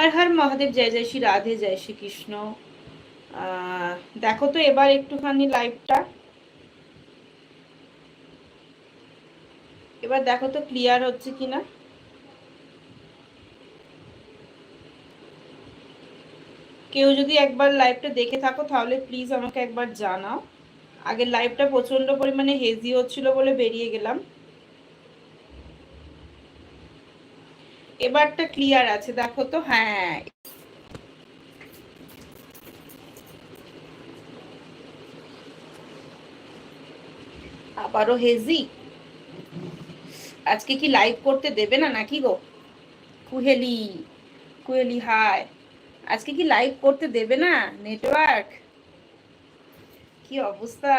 হর হর মহাদেব, জয় জয় শ্রী রাধে, জয় শ্রী কৃষ্ণ। দেখো তো এবার একটুখানি লাইভটা এবার দেখো তো ক্লিয়ার হচ্ছে কিনা কেউ যদি একবার লাইভটা দেখে থাকো, তাহলে প্লিজ আমাকে একবার জানাও। আগের লাইভটা প্রচণ্ড পরিমাণে হেজি হচ্ছিল বলে বেরিয়ে গেলাম। এবারটা ক্লিয়ার আছে, দেখো তো হ্যাঁ। আবারও হেজি। আজকে কি লাইভ করতে দেবে না নাকি গো? কুহেলি কুহেলি হাই আজকে কি লাইভ করতে দেবে না নেটওয়ার্ক কি অবস্থা?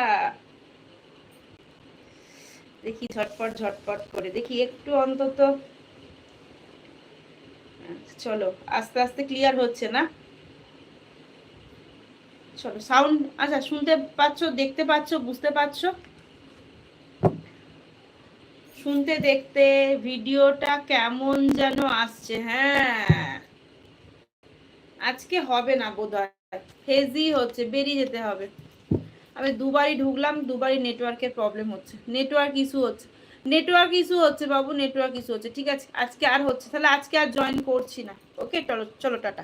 দেখি ঝটপট ঝটপট করে, দেখি একটু অন্তত চলো, আস্তে আস্তে ক্লিয়ার হচ্ছে না? চলো সাউন্ড আচ্ছা শুনতে পাচ্ছ, দেখতে পাচ্ছ, বুঝতে পারছ? শুনতে দেখতে ভিডিওটা কেমন যেন আসছে হ্যাঁ। আজকে হবে না বোধ হেজি হচ্ছে, বেরিয়ে যেতে হবে। আমি দুবারই ঢুকলাম, দুবারই নেটওয়ার্কের প্রবলেম হচ্ছে। নেটওয়ার্ক ইস্যু হচ্ছে। নেটওয়ার্ক ইস্যু হচ্ছে বাবু নেটওয়ার্ক ইস্যু হচ্ছে। ঠিক আছে, আজকে আর হচ্ছে, তাহলে আজকে আর জয়েন করছি না। ওকে চলো চলো, টাটা।